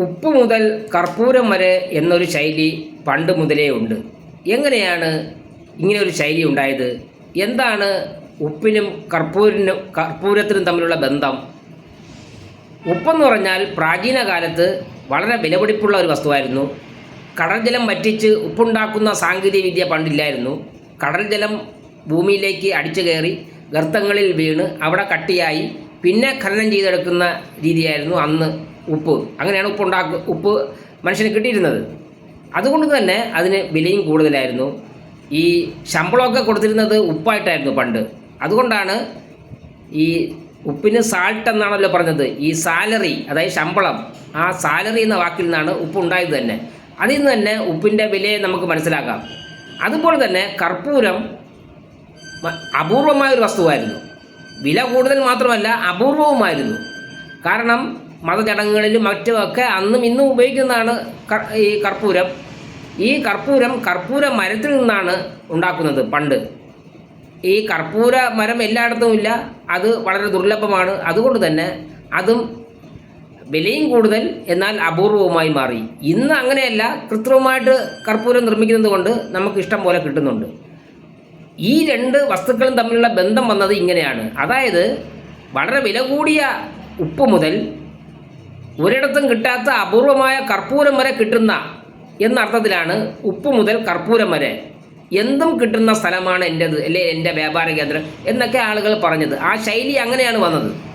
ഉപ്പ് മുതൽ കർപ്പൂരം വരെ എന്നൊരു ശൈലി പണ്ട് മുതലേ ഉണ്ട്. എങ്ങനെയാണ് ഇങ്ങനെ ഒരു ശൈലി ഉണ്ടായത്? എന്താണ് ഉപ്പിനും കർപ്പൂരിനും കർപ്പൂരത്തിനും തമ്മിലുള്ള ബന്ധം? ഉപ്പെന്ന് പറഞ്ഞാൽ പ്രാചീന കാലത്ത് വളരെ വിലപിടിപ്പുള്ള ഒരു വസ്തുവായിരുന്നു. കടൽ ജലം വറ്റിച്ച് ഉപ്പുണ്ടാക്കുന്ന സാങ്കേതിക വിദ്യ പണ്ടില്ലായിരുന്നു. കടൽ ജലം ഭൂമിയിലേക്ക് അടിച്ചു കയറി ഗർത്തങ്ങളിൽ വീണ് അവിടെ കട്ടിയായി പിന്നെ ഖനനം ചെയ്തെടുക്കുന്ന രീതിയായിരുന്നു അന്ന് ഉപ്പ്. അങ്ങനെയാണ് ഉപ്പ് ഉണ്ടാക്കുക ഉപ്പ് മനുഷ്യന് കിട്ടിയിരുന്നത്. അതുകൊണ്ട് തന്നെ അതിന് വിലയും കൂടുതലായിരുന്നു. ഈ ശമ്പളമൊക്കെ കൊടുത്തിരുന്നത് ഉപ്പായിട്ടായിരുന്നു പണ്ട്. അതുകൊണ്ടാണ് ഈ ഉപ്പിന് സാൾട്ട് എന്നാണല്ലോ പറഞ്ഞത്. ഈ സാലറി അതായത് ശമ്പളം ആ സാലറി എന്ന വാക്കിൽ നിന്നാണ് ഉപ്പ് ഉണ്ടായത് തന്നെ. അതിൽ നിന്ന് തന്നെ ഉപ്പിന്റെ വിലയെ നമുക്ക് മനസ്സിലാക്കാം. അതുപോലെ തന്നെ കർപ്പൂരം അപൂർവമായ ഒരു വസ്തുവായിരുന്നു. വില കൂടുതൽ മാത്രമല്ല അപൂർവവുമായിരുന്നു. കാരണം മതചടങ്ങുകളിലും മറ്റുമൊക്കെ അന്നും ഇന്നും ഉപയോഗിക്കുന്നതാണ് ഈ കർപ്പൂരം. ഈ കർപ്പൂരം കർപ്പൂര മരത്തിൽ നിന്നാണ് ഉണ്ടാക്കുന്നത് പണ്ട്. ഈ കർപ്പൂര മരം എല്ലായിടത്തും ഇല്ല. അത് വളരെ ദുർലഭമാണ്. അതുകൊണ്ട് തന്നെ അതും വിലയും കൂടുതൽ എന്നാൽ അപൂർവവുമായി മാറി. ഇന്ന് അങ്ങനെയല്ല. കൃത്രിമമായിട്ട് കർപ്പൂരം നിർമ്മിക്കുന്നത് കൊണ്ട് നമുക്ക് ഇഷ്ടം പോലെ കിട്ടുന്നുണ്ട്. ഈ രണ്ട് വസ്തുക്കളും തമ്മിലുള്ള ബന്ധം വന്നത് ഇങ്ങനെയാണ്. അതായത് വളരെ വില കൂടിയ ഉപ്പ് മുതൽ ഒരിടത്തും കിട്ടാത്ത അപൂർവമായ കർപ്പൂരം വരെ കിട്ടുന്ന എന്നർത്ഥത്തിലാണ് ഉപ്പ് മുതൽ കർപ്പൂരം വരെ എന്തും കിട്ടുന്ന സ്ഥലമാണ് എന്റെത് അല്ലെ എന്റെ വ്യാപാര കേന്ദ്രം എന്നൊക്കെ ആളുകൾ പറഞ്ഞത്. ആ ശൈലി അങ്ങനെയാണ് വന്നത്.